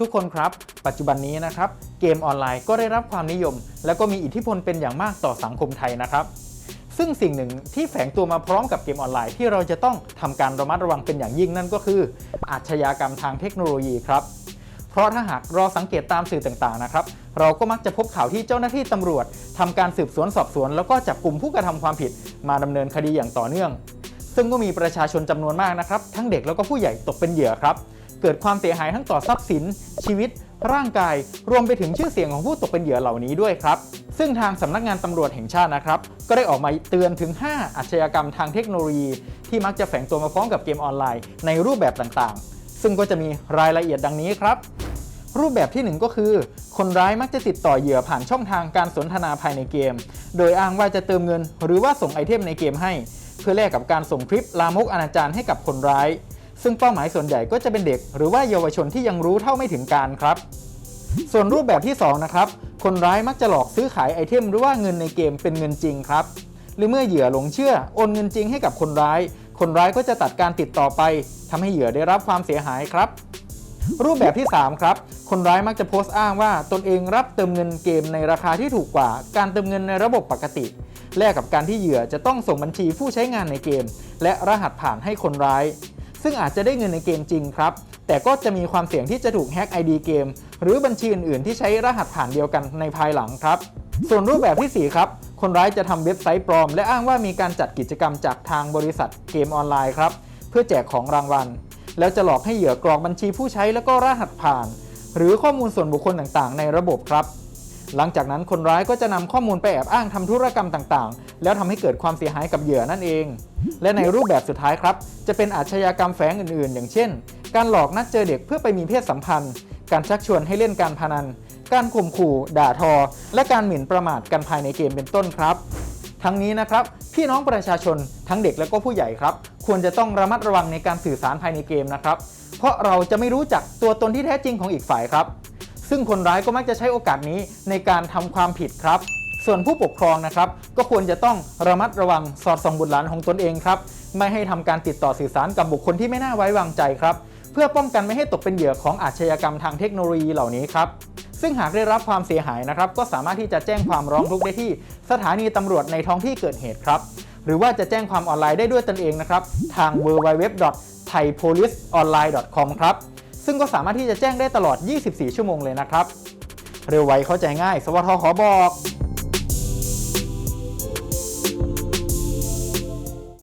ทุกคนครับ ปัจจุบันนี้นะครับ เกมออนไลน์ก็ได้รับความนิยม และก็มีอิทธิพลเป็นอย่างมากต่อสังคมไทยนะครับ ซึ่งสิ่งหนึ่งที่แฝงตัวมาพร้อมกับเกมออนไลน์ที่เราจะต้องทำการระมัดระวังเป็นอย่างยิ่งนั่นก็คือ อาชญากรรมทางเทคโนโลยีครับเพราะถ้าหากเราสังเกตตามสื่อต่างๆนะครับ เราก็มักจะพบข่าวที่เจ้าหน้าที่ตำรวจทำการสืบสวนสอบสวน แล้วก็จับกลุ่มผู้กระทำความผิด มาดำเนินคดีอย่างต่อเนื่อง ซึ่งก็มีประชาชนจำนวนมากนะครับ ทั้งเด็กแล้วก็ผู้ใหญ่ตกเป็นเหยื่อครับ เกิดความเสียหายทั้งต่อทรัพย์สิน ชีวิต ร่างกาย รวมไปถึงชื่อเสียงของผู้ตกเป็นเหยื่อเหล่านี้ด้วยครับ ซึ่งทางสำนักงานตำรวจแห่งชาตินะครับ ก็ได้ออกมาเตือนถึง 5 อาชญากรรมทางเทคโนโลยี ที่มักจะแฝงตัวมาพร้อมกับเกมออนไลน์ในรูปแบบต่างๆ ซึ่งก็จะมีรายละเอียดดังนี้ครับรูปแบบที่หนึ่งก็คือ คนร้ายมักจะติดต่อเหยื่อผ่านช่องทางการสนทนาภายในเกม โดยอ้างว่าจะเติมเงิน หรือว่าส่งไอเทมในเกมให้ พื่อแลกกับการส่งคลิปลามกอนาจารให้กับคนร้าย ซึ่งเป้าหมายส่วนใหญ่ก็จะเป็นเด็ก หรือว่าเยาวชนที่ยังรู้เท่าไม่ถึงการครับ ส่วนรูปแบบที่2นะครับคนร้ายมักจะหลอกซื้อขายไอเทมหรือว่าเงินในเกมเป็นเงินจริงครับหรือเมื่อเหยื่อหลงเชื่อโอนเงินจริงให้กับคนร้าย คนร้ายก็จะตัดการติดต่อไปทำให้เหยื่อได้รับความเสียหายครับ รูปแบบที่ 3 ครับ คนร้ายมักจะโพสต์อ้างว่าตนเองรับเติมเงินเกมในราคาที่ถูกกว่า การเติมเงินในระบบปกติ แลกกับการที่เหยื่อจะต้องส่งบัญชีผู้ใช้งานในเกม และรหัสผ่านให้คนร้าย ซึ่งอาจจะได้เงินในเกมจริงครับ แต่ก็จะมีความเสี่ยงที่จะถูกแฮ็ก ID เกม หรือบัญชีอื่นๆ ที่ใช้รหัสผ่านเดียวกันในภายหลังครับ ส่วนรูปแบบที่ 4 ครับคนร้ายจะทำเว็บไซต์ปลอม และอ้างว่ามีการจัดกิจกรรมจากทางบริษัทเกมออนไลน์ครับเพื่อแจกของรางวัล แล้วจะหลอกให้เหยื่อกรอกบัญชีผู้ใช้แล้วก็รหัสผ่าน หรือข้อมูลส่วนบุคคลต่างๆ ในระบบครับ หลังจากนั้นคนร้ายก็จะนำข้อมูลไปแอบอ้างทำธุรกรรมต่างๆ แล้วทำให้เกิดความเสียหายกับเหยื่อนั่นเอง และในรูปแบบสุดท้ายครับ จะเป็นอาชญากรรมแฝงอื่นๆ อย่างเช่น การหลอกนัดเจอเด็กเพื่อไปมีเพศสัมพันธ์ การชักชวนให้เล่นการพนัน การข่มขู่ ด่าทอ และการหมิ่นประมาทกันภายในเกมเป็นต้นครับ ทั้งนี้นะครับพี่น้องประชาชนทั้งเด็กและก็ผู้ใหญ่ครับ ควรจะต้องระมัดระวังในการสื่อสารภายในเกมนะครับ เพราะเราจะไม่รู้จักตัวตนที่แท้จริงของอีกฝ่ายครับ ซึ่งคนร้ายก็มักจะใช้โอกาสนี้ในการทำความผิดครับ ส่วนผู้ปกครองนะครับ ก็ควรจะต้องระมัดระวังสอดส่องบุตรหลานของตนเองครับ ไม่ให้ทำการติดต่อสื่อสารกับบุคคลที่ไม่น่าไว้วางใจครับ เพื่อป้องกันไม่ให้ตกเป็นเหยื่อของอาชญากรรมทางเทคโนโลยีเหล่านี้ครับซึ่งหากได้รับความเสียหายนะครับ ก็สามารถที่จะแจ้งความร้องทุกข์ได้ที่ สถานีตำรวจในท้องที่เกิดเหตุครับ หรือว่าจะแจ้งความออนไลน์ได้ด้วยตนเองนะครับ ทาง www.thaipoliceonline.com ครับ ซึ่งก็สามารถที่จะแจ้งได้ตลอด 24 ชั่วโมงเลยนะครับ เร็วไวเข้าใจง่าย สวทขอบอก